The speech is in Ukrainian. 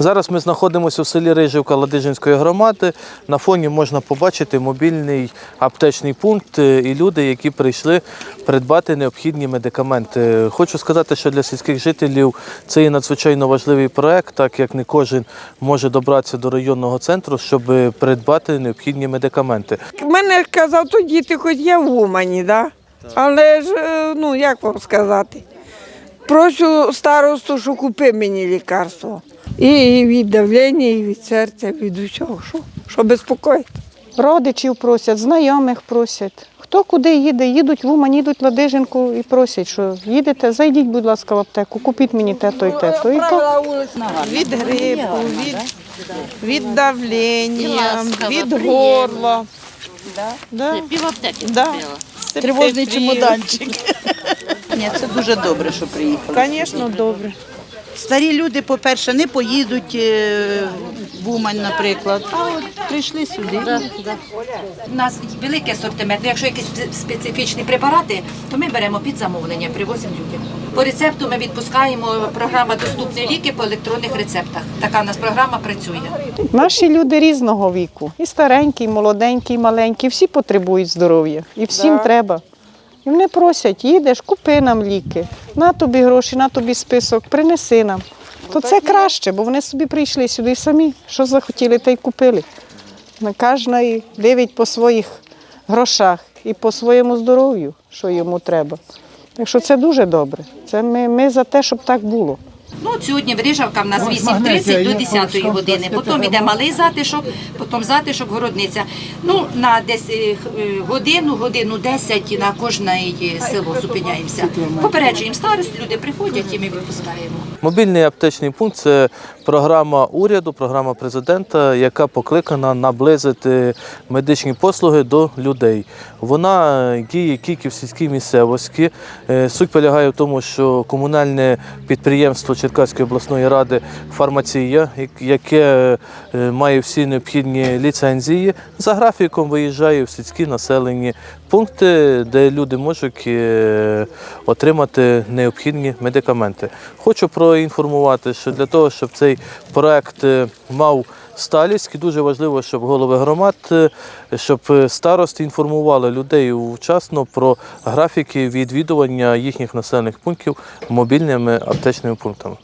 Зараз ми знаходимося в селі Рижівка Ладижинської громади. На фоні можна побачити мобільний аптечний пункт е, і люди, які прийшли придбати необхідні медикаменти. Хочу сказати, що для сільських жителів це є надзвичайно важливий проект, так як не кожен може добратися до районного центру, щоб придбати необхідні медикаменти. Мене казав, то діти хоч є в Умані, да? але ж, е, ну як вам сказати, прошу старосту, що купи мені лікарство. І від давлення, і від серця, від усього, що, що безпокоїть. Родичів просять, знайомих просять. Хто куди їде, їдуть в Умань, їдуть в Ладижинку і просять, що їдете, зайдіть, будь ласка, в аптеку, купіть мені те, то і те, то і так. Від грипу, від, від давлення, від горла. Да. Пів Да. Тривожний чемоданчик. Ні, це дуже добре, що приїхали. Звісно, добре. Старі люди, по-перше, не поїдуть е, в Умань, наприклад. А от прийшли сюди. У нас великий асортимент. Якщо якісь специфічні препарати, то ми беремо під замовлення, привозимо людям. По рецепту ми відпускаємо програма Доступні ліки по електронних рецептах. Така у нас програма працює. Наші люди різного віку. І старенькі, і молоденькі, і маленькі, всі потребують здоров'я. І всім Да. треба. І вони просять, їдеш, купи нам ліки, на тобі гроші, на тобі список, принеси нам. То це краще, бо вони собі прийшли сюди самі. Що захотіли, та й купили. На кожний дивить по своїх грошах і по своєму здоров'ю, що йому треба. Так що це дуже добре. Це ми, ми за те, щоб так було. Ну, от сьогодні виріжавка в нас 8.30 до 10 години. Потім йде малий затишок, потім затишок, городниця. Ну, на десь е, е, годину, годину 10 на кожне село зупиняємося. Попереджуємо старост, люди приходять і ми випускаємо. Мобільний аптечний пункт це програма уряду, програма президента, яка покликана наблизити медичні послуги до людей. Вона е, діє тільки в сільській місцевості. Суть полягає в тому, що комунальне підприємство Черкаської обласної ради фармація, як- яке е, має всі необхідні ліцензії, за графіком виїжджає в сільські населені пункти, де люди можуть е, отримати необхідні медикаменти. Хочу проінформувати, що для того, щоб цей проект е, мав сталість, дуже важливо, щоб голови громад, е, щоб е, старости інформували людей вчасно про графіки відвідування їхніх населених пунктів мобільними аптечними пунктами.